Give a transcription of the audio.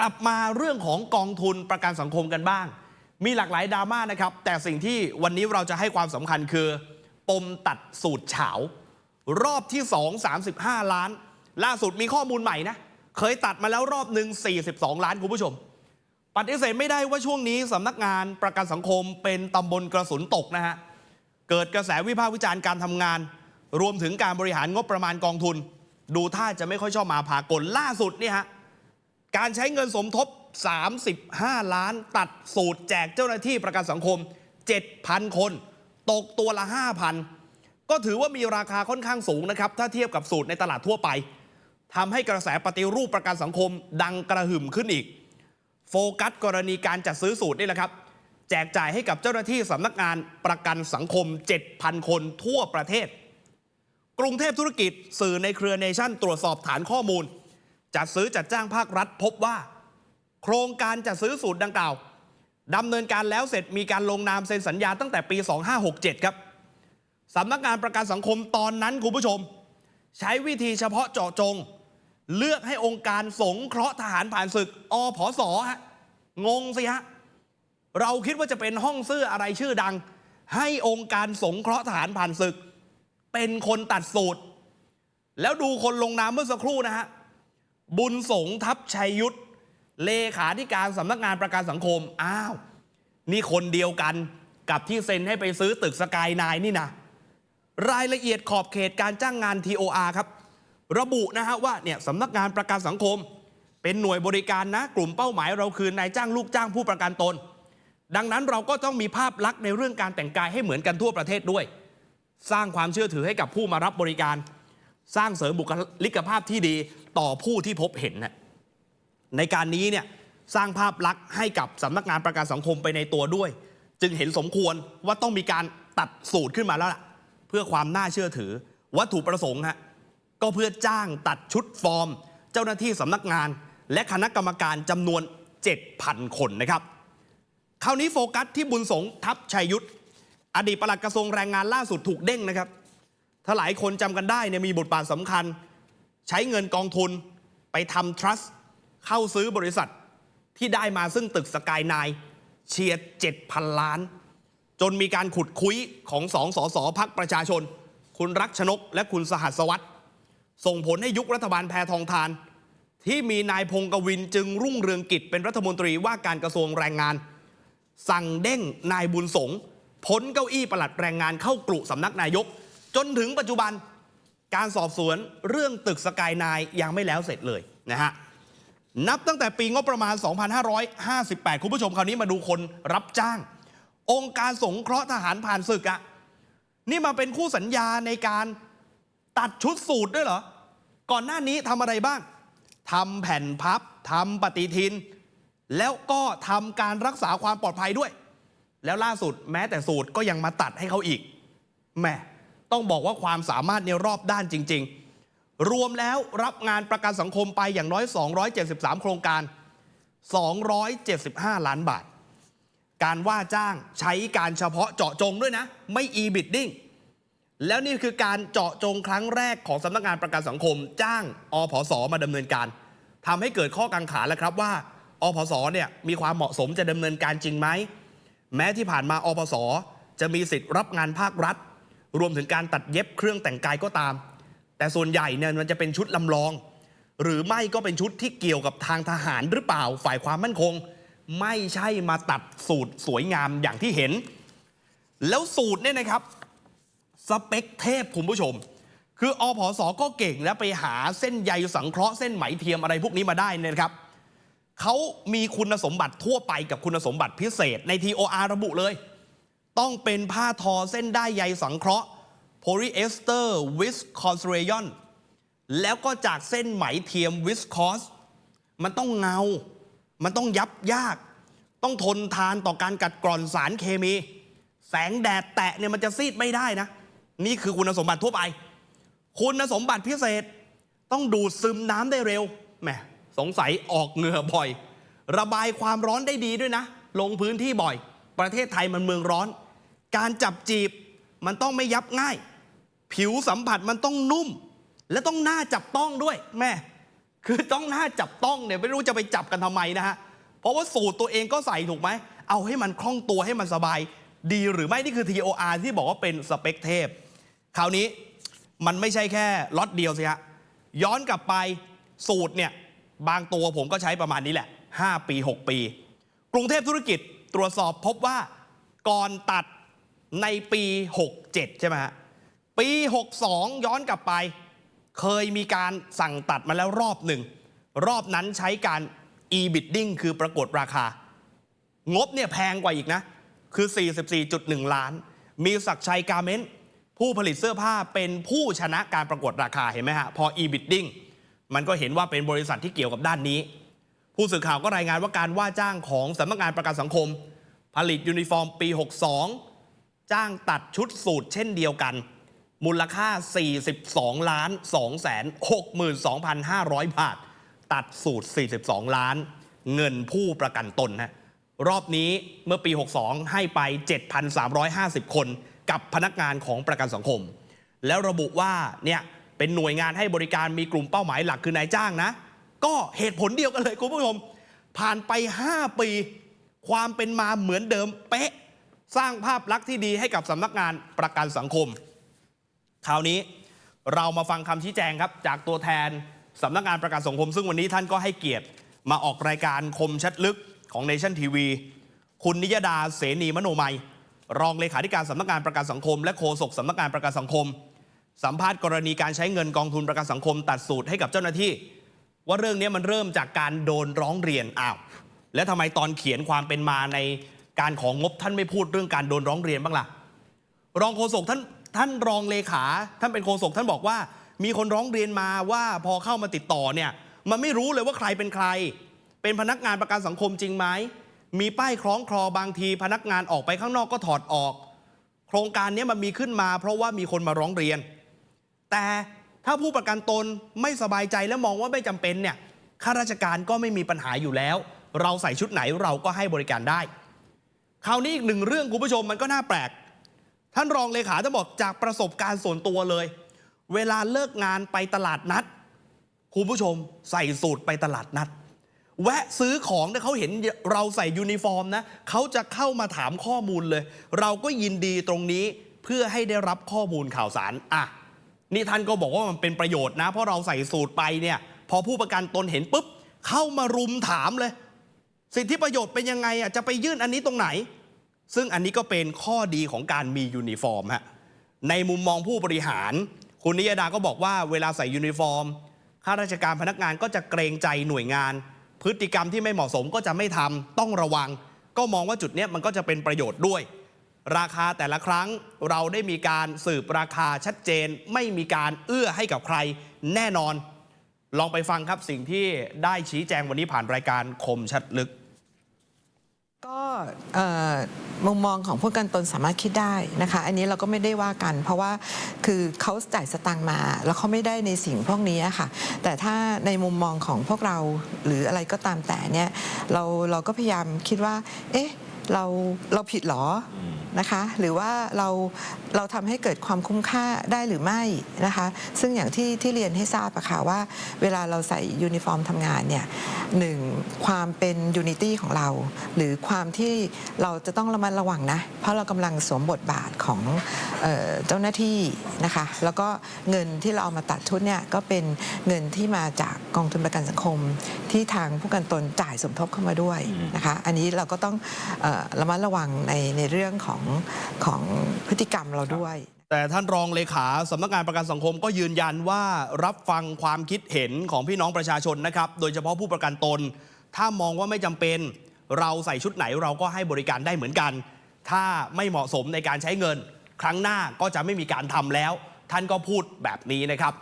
กลับมาเรื่องของกองทุนประกันสังคมกันบ้าง มีหลากหลายดราม่านะครับ แต่สิ่งที่วันนี้เราจะให้ความสำคัญคือ ปมตัดสูตรเฉา รอบที่ 2 35 ล้าน ล่าสุดมีข้อมูลใหม่นะ เคยตัดมาแล้วรอบหนึ่ง42 ล้านคุณผู้ชม ปฏิเสธไม่ได้ว่าช่วงนี้สำนักงานประกันสังคมเป็นตำบลกระสุนตกนะฮะ เกิดกระแสวิพากษ์วิจารณ์การทำงาน รวมถึงการบริหารงบประมาณกองทุน ดูท่าจะไม่ค่อยชอบมาพากลล่าสุดเนี่ยฮะ การใช้เงินสมทบ 35 ล้าน ตัดสูตรแจกเจ้าหน้าที่ประกันสังคม 7,000 คน ตกตัวละ 5,000 ก็ถือว่ามีราคาค่อนข้างสูงนะครับ ถ้าเทียบกับสูตรในตลาดทั่วไปทำให้กระแสปฏิรูปประกันสังคมดังกระหึ่มขึ้นอีก โฟกัสกรณีการจัดซื้อสูตรนี่แหละครับ แจกจ่ายให้กับเจ้าหน้าที่สำนักงานประกันสังคม 7,000 คนทั่วประเทศ กรุงเทพธุรกิจสื่อในเครือเนชั่นตรวจสอบฐานข้อมูล จัดซื้อจัดจ้างภาครัฐพบว่า โครงการจัดซื้อสูตรดังกล่าวดำเนินการแล้วเสร็จมีการลงนามเซ็นสัญญาตั้งแต่ปี 2567 ครับสำนักงานประกันสังคมตอนนั้นคุณผู้ชม ใช้วิธีเฉพาะเจาะจง เลือกให้องค์การสงเคราะห์ทหารผ่านศึกอผสฮะงงสิฮะเราคิดว่าจะเป็นห้องเสื้ออะไรชื่อดัง ให้องค์การสงเคราะห์ทหารผ่านศึก เป็นคนตัดสูตร แล้วดูคนลงนามเมื่อสักครู่นะฮะ บุญสงทัพชัยยุทธเลขาธิการสำนักงานประกันสังคม อ้าว นี่คนเดียวกันกับที่เซ็นให้ไปซื้อตึกสกายนายนี่นะ รายละเอียดขอบเขตการจ้างงาน TOR ครับ ระบุนะฮะว่าเนี่ยสำนักงานประกันสังคม เป็นหน่วยบริการนะ กลุ่มเป้าหมายเราคือนายจ้างลูกจ้างผู้ประกันตน ดังนั้นเราก็ต้องมีภาพลักษณ์ในเรื่องการแต่งกายให้เหมือนกันทั่วประเทศด้วย สร้างความเชื่อถือให้กับผู้มารับบริการ สร้างเสริมบุคลิกภาพที่ดี ต่อผู้ที่พบเห็นนะในการนี้เนี่ยสร้างภาพลักษณ์ให้กับสำนักงานประกันสังคมไปในตัวด้วย จึงเห็นสมควรว่าต้องมีการตัดสูตรขึ้นมาแล้วล่ะ เพื่อความน่าเชื่อถือ วัตถุประสงค์ฮะก็เพื่อจ้างตัดชุดฟอร์ม เจ้าหน้าที่สำนักงาน และคณะกรรมการจำนวน 7,000 คนนะครับคราวนี้โฟกัสที่บุญสงทัพชัยยุทธอดีตปลัดกระทรวงแรงงานล่าสุดถูกเด้งนะครับ ถ้าหลายคนจำกันได้เนี่ยมีบทบาทสำคัญ ใช้เงินกองทุนไปทำทรัสต์เข้าซื้อบริษัทที่ได้มาซึ่งตึกสกายนายเชียร์7,000 ล้าน จนมีการขุดคุยของสองสอสอพักประชาชน คุณรักชนกและคุณสหัสวัตรส่งผลให้ยุครัฐบาลแพทองทาน ที่มีนายพงกวินจึงรุ่งเรืองกิจเป็นรัฐมนตรีว่าการกระทรวงแรงงาน สั่งเด้งนายบุญสงพ้นเก้าอี้ปลัดแรงงานเข้ากลุ่สำนักนายก จนถึงปัจจุบัน การสอบสวนเรื่องตึกสกายนายยังไม่แล้วเสร็จเลยนะฮะนับตั้งแต่ปีงบประมาณ 2558 คุณผู้ชมคราวนี้มาดูคนรับจ้าง องค์การสงเคราะห์ทหารผ่านศึกอะนี่มาเป็นคู่สัญญาในการตัดชุดสูตรด้วยเหรอ ก่อนหน้านี้ทำอะไรบ้างทำแผ่นพับทำปฏิทิน แล้วก็ทำการรักษาความปลอดภัยด้วย แล้วล่าสุดแม้แต่สูตรก็ยังมาตัดให้เขาอีกแหม่ ต้องบอกว่าความสามารถในรอบด้านจริง ๆ รวมแล้วรับงานประกันสังคมไปอย่างน้อย 273 โครงการ 275 ล้านบาท การว่าจ้างใช้การเฉพาะเจาะจงด้วยนะ ไม่ e-bidding แล้วนี่คือการเจาะจงครั้งแรกของสำนักงานประกันสังคม จ้างอพสมาดำเนินการทำให้เกิดข้อกังขาแล้วครับว่าอพสเนี่ยมีความเหมาะสมจะดำเนินการจริงไหมแม้ที่ผ่านมาอพสจะมีสิทธิ์รับงานภาครัฐ รวมถึงการตัดเย็บเครื่องแต่งกายก็ตาม แต่ส่วนใหญ่เนี่ยมันจะเป็นชุดลำลอง หรือไม่ก็เป็นชุดที่เกี่ยวกับทางทหารหรือเปล่าฝ่ายความมั่นคง ไม่ใช่มาตัดสูตรสวยงามอย่างที่เห็น แล้วสูตรเนี่ยนะครับสเปคเทพคุณผู้ชม คืออพสก็เก่งแล้วไปหาเส้นใยสังเคราะห์เส้นไหมเทียมอะไรพวกนี้มาได้เนี่ยนะครับเขามีคุณสมบัติทั่วไปกับคุณสมบัติพิเศษใน TOR ระบุเลย ต้องเป็นผ้าทอเส้นได้ใยสังเคราะห์ polyester viscose rayon แล้วก็จากเส้นไหมเทียม viscose มันต้องเงา มันต้องยับยาก ต้องทนทานต่อการกัดกร่อนสารเคมี แสงแดดแตะเนี่ยมันจะซีดไม่ได้นะ นี่คือคุณสมบัติทั่วไป คุณสมบัติพิเศษต้องดูดซึมน้ำได้เร็วแหมสงสัยออกเหงื่อบ่อย ระบายความร้อนได้ดีด้วยนะ ลงพื้นที่บ่อย ประเทศไทยมันเมืองร้อน การจับจีบมันต้องไม่ยับง่าย ผิวสัมผัสมันต้องนุ่ม และต้องน่าจับต้องด้วยแม่คือต้องหน้าจับต้องเนี่ยไม่รู้จะไปจับกันทำไมนะฮะเพราะว่าสูตรตัวเองก็ใส่ถูกไหม เอาให้มันคล่องตัวให้มันสบาย ดีหรือไม่นี่คือ TOR ที่บอกว่าเป็นสเปคเทพ คราวนี้มันไม่ใช่แค่ล็อตเดียวสิฮะย้อนกลับไปสูตรเนี่ยบางตัวผมก็ใช้ประมาณนี้แหละ 5 ปี 6 ปี กรุงเทพธุรกิจตรวจสอบพบว่าก่อนตัด ในปี 67 ใช่ไหมฮะ ปี 62 ย้อนกลับไป เคยมีการสั่งตัดมาแล้วรอบหนึ่ง รอบนั้นใช้การ e-bidding คือปรากฏราคา งบเนี่ยแพงกว่าอีกนะ คือ 44.1 ล้าน มีศักชัยการเมนต์ผู้ผลิตเสื้อผ้าเป็นผู้ชนะการประกวดราคาเห็นไหมฮะ พอ e-bidding มันก็เห็นว่าเป็นบริษัทที่เกี่ยวกับด้านนี้ ผู้สื่อข่าวก็รายงานว่าการว่าจ้างของสำนักงานประกันสังคม ผลิตยูนิฟอร์มปี 62 จ้างตัดชุดสูตรเช่นเดียวกัน มูลค่า 42 ล้าน2แสน62,500 บาท ตัดสูตร 42 ล้าน เงินผู้ประกันตนนะรอบนี้เมื่อปี 62 ให้ไป 7,350 คนกับพนักงานของประกันสังคม แล้วระบุว่าเนี่ยเป็นหน่วยงานให้บริการมีกลุ่มเป้าหมายหลักคือนายจ้างนะ ก็เหตุผลเดียวกันเลยคุณผู้ชม ผ่านไป 5 ปี ความเป็นมาเหมือนเดิมเป๊ะ สร้างภาพลักษณ์ที่ดีให้กับสำนักงานประกันสังคม คราวนี้เรามาฟังคำชี้แจงครับจากตัวแทนสำนักงานประกันสังคม ซึ่งวันนี้ท่านก็ให้เกียรติมาออกรายการคมชัดลึกของ Nation TV คุณนิยดาเสนีมโนมัย รองเลขาธิการสำนักงานประกันสังคม และโฆษกสำนักงานประกันสังคม สัมภาษณ์กรณีการใช้เงินกองทุนประกันสังคม ตัดสูตรให้กับเจ้าหน้าที่ ว่าเรื่องนี้มันเริ่มจากการโดนร้องเรียนอ้าวแล้วทำไมตอนเขียนความเป็นมาใน การของงบท่านไม่พูดเรื่องการโดนร้องเรียนบ้างล่ะ รองโฆษกท่านท่านรองเลขา ท่านเป็นโฆษกท่านบอกว่า มีคนร้องเรียนมาว่าพอเข้ามาติดต่อเนี่ยมันไม่รู้เลยว่าใครเป็นใคร เป็นพนักงานประกันสังคมจริงไหมมีป้ายคล้องคลอบางที พนักงานออกไปข้างนอกก็ถอดออก โครงการนี้มันมีขึ้นมา เพราะว่ามีคนมาร้องเรียน แต่ถ้าผู้ประกันตนไม่สบายใจและมองว่าไม่จำเป็นเนี่ยข้าราชการก็ไม่มีปัญหาอยู่แล้ว เราใส่ชุดไหนเราก็ให้บริการได้ คราวนี้อีกหนึ่งเรื่องคุณผู้ชมมันก็น่าแปลก ท่านรองเลขาจะบอกจากประสบการณ์ส่วนตัวเลย เวลาเลิกงานไปตลาดนัดคุณผู้ชมใส่สูตรไปตลาดนัด แวะซื้อของเนี่ยเขาเห็นเราใส่ยูนิฟอร์มนะเขาจะเข้ามาถามข้อมูลเลย เราก็ยินดีตรงนี้เพื่อให้ได้รับข้อมูลข่าวสารอะนี่ท่านก็บอกว่ามันเป็นประโยชน์นะ เพราะเราใส่สูตรไปเนี่ย พอผู้ประกันตนเห็นปุ๊บ เข้ามารุมถามเลย สิทธิประโยชน์เป็นยังไงอะจะไปยื่นอันนี้ตรงไหน ซึ่งอันนี้ก็เป็นข้อดีของการมียูนิฟอร์มฮะในมุมมองผู้บริหาร คุณนิยดาก็บอกว่าเวลาใส่ยูนิฟอร์มข้าราชการพนักงานก็จะเกรงใจหน่วยงาน พฤติกรรมที่ไม่เหมาะสมก็จะไม่ทำต้องระวัง ก็มองว่าจุดนี้มันก็จะเป็นประโยชน์ด้วย ราคาแต่ละครั้งเราได้มีการสืบราคาชัดเจน ไม่มีการเอื้อให้กับใครแน่นอน ลองไปฟังครับสิ่งที่ได้ชี้แจงวันนี้ผ่านรายการคมชัดลึก ก็มุมมองของผู้กันตนสามารถคิดได้นะคะ อันนี้เราก็ไม่ได้ว่ากัน เพราะว่าคือเขาจ่ายสตังมา แล้วเขาไม่ได้ในสิ่งพวกนี้ค่ะ แต่ถ้าในมุมมองของพวกเราหรืออะไรก็ตามแต่เนี่ยเราเราก็พยายามคิดว่า เอ๊ะเราเราผิดหรอ นะคะหรือว่าเราเราทำให้เกิดความคุ้มค่าได้หรือไม่นะคะซึ่งอย่างที่ที่เรียนให้ทราบอะค่ะว่า เวลาเราใส่ยูนิฟอร์มทำงานเนี่ยหนึ่งความเป็นยูนิตี้ของเรา หรือความที่เราจะต้องระมัดระวังนะเพราะเรากำลังสวมบทบาทของเออเจ้าหน้าที่นะคะแล้วก็เงินที่เราเอามาตัดชุดเนี่ยก็เป็นเงินที่มาจากกองทุนประกันสังคม ที่ทางผู้กันตนจ่ายสมทบเข้ามาด้วยนะคะอันนี้เราก็ต้องเอ่อระมัดระวังในในเรื่องของของพฤติกรรมเราด้วย แต่ท่านรองเลขาสำนักงานประกันสังคมก็ยืนยันว่ารับฟังความคิดเห็นของพี่น้องประชาชนนะครับ โดยเฉพาะผู้ประกันตน ถ้ามองว่าไม่จำเป็น เราใส่ชุดไหนเราก็ให้บริการได้เหมือนกัน ถ้าไม่เหมาะสมในการใช้เงิน ครั้งหน้าก็จะไม่มีการทำแล้ว ท่านก็พูดแบบนี้นะครับ